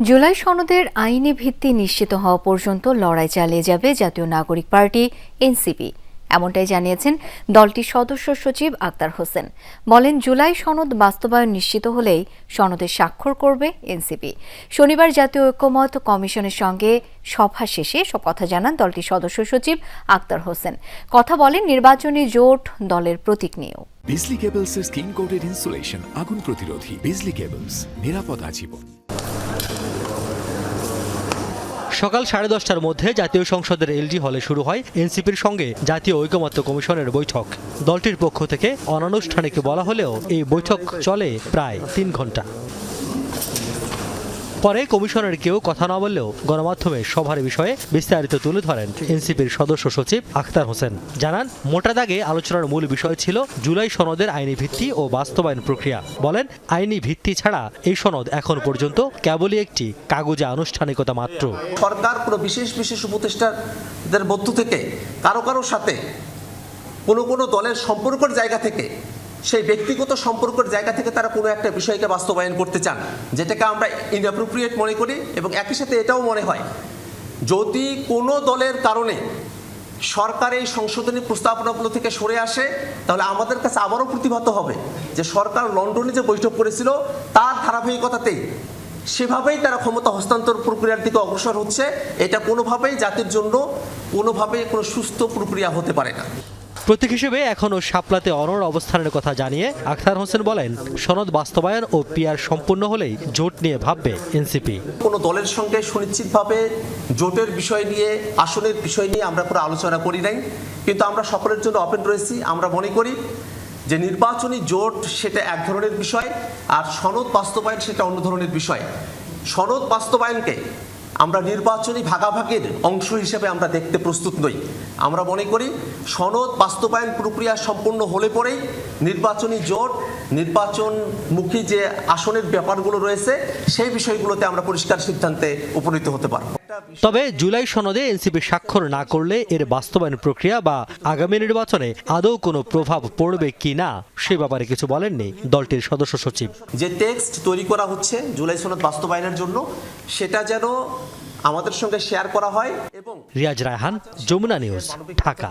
জুলাই সনদের আইনি ভিত্তি নিশ্চিত হওয়া পর্যন্ত লড়াই চালিয়ে যাবে জাতীয় নাগরিক পার্টি, এনসিপি। এমনটাই জানিয়েছেন দলটির সদস্য সচিব আক্তার হোসেন। বলেন, জুলাই সনদ বাস্তবায়ন নিশ্চিত হলেই সনদে স্বাক্ষর করবে এনসিপি। শনিবার জাতীয় ঐক্যমত কমিশনের সঙ্গে সভা শেষে সব কথা জানান দলটির সদস্য সচিব আক্তার হোসেন। কথা বলেন, নির্বাচনী জোট দলের প্রতীক নিয়েও। বিজলি কেবলসের স্কিন কোটেড ইনসুলেশন, আগুন প্রতিরোধী। বিজলি কেবলস, নিরাপদ আজীবন। সকাল সাড়ে দশটার মধ্যে জাতীয় সংসদের এলজি হলে শুরু হয় এনসিপির সঙ্গে জাতীয় ঐকমত্য কমিশনের বৈঠক। দলটির পক্ষ থেকে অনানুষ্ঠানিক বলা হলেও এই বৈঠক চলে প্রায় তিন ঘণ্টা। পরে কমিশনের কেউ কথা না বললেও গণমাধ্যমে সভার বিষয়ে বিস্তারিত তুলে ধরেন এনসিপির সদস্য সচিব আখতার হোসেন। জানান, মোটা দাগে আলোচনার মূল বিষয় ছিল জুলাই সনদের আইনি ভিত্তি ও বাস্তবায়ন প্রক্রিয়া। বলেন, আইনি ভিত্তি ছাড়া এই সনদ এখন পর্যন্ত কেবলই একটি কাগজে আনুষ্ঠানিকতা মাত্র। সরকার কোনো বিশেষ বিশেষ উপদেষ্টাদের মধ্য থেকে কারও কারও সাথে কোনো কোনো দলের সম্পর্কের জায়গা থেকে সেই ব্যক্তিগত সম্পর্কের জায়গা থেকে তারা কোনো একটা বিষয়কে বাস্তবায়ন করতে চান, যেটাকে আমরা ইনঅ্যাপ্রোপ্রিয়েট মনে করি এবং একই সাথে এটাও মনে হয়, যদি কোনো দলের কারণে সরকার এই সংশোধনী প্রস্তাবনাগুলো থেকে সরে আসে, তাহলে আমাদের কাছে আবারও প্রতিভাত হবে যে সরকার লন্ডনে যে বৈঠক করেছিল, তার ধারাবাহিকতাতেই সেভাবেই তারা ক্ষমতা হস্তান্তর প্রক্রিয়ার দিকে অগ্রসর হচ্ছে। এটা কোনোভাবেই জাতির জন্য কোনোভাবেই কোনো সুস্থ প্রক্রিয়া হতে পারে না। প্রতীক হিসেবে এখনও শাপলাতে অনড় অবস্থানের কথা জানিয়ে আখতার হোসেন বলেন, সনদ বাস্তবায়ন ও পিয়ার সম্পূর্ণ হলেই জোট নিয়ে ভাববে এনসিপি। কোনো দলের সঙ্গে সুনিশ্চিতভাবে জোটের বিষয় নিয়ে, আসনের বিষয় নিয়ে আমরা কোনো আলোচনা করি নাই। কিন্তু আমরা সকলের জন্য অপেন রয়েছি। আমরা মনে করি যে নির্বাচনী জোট সেটা এক ধরনের বিষয় আর সনদ বাস্তবায়ন সেটা অন্য ধরনের বিষয়। সনদ বাস্তবায়নকে আমরা নির্বাচনী ভাগাভাগির অংশ হিসেবে আমরা দেখতে প্রস্তুত নই। আমরা মনে করি সনদ বাস্তবায়ন প্রক্রিয়া সম্পূর্ণ হলে পরেই নির্বাচনী জোট, নির্বাচনমুখী যে আসনের ব্যাপারগুলো রয়েছে, সেই বিষয়গুলোতে আমরা পরিষ্কার সিদ্ধান্তে উপনীত হতে পারব। তবে জুলাই সনদে এনসিপি স্বাক্ষর না করলে এর বাস্তবায়ন প্রক্রিয়া বা আগামী নির্বাচনে আদৌ কোনো প্রভাব পড়বে কি না সে ব্যাপারে কিছু বলেননি দলটির সদস্য সচিব। যে টেক্সট তৈরি করা হচ্ছে জুলাই সনদ বাস্তবায়নের জন্য সেটা যেন আমাদের সঙ্গে শেয়ার করা হয় এবং রিয়াজ রায়হান যমুনা নিউজ ঢাকা।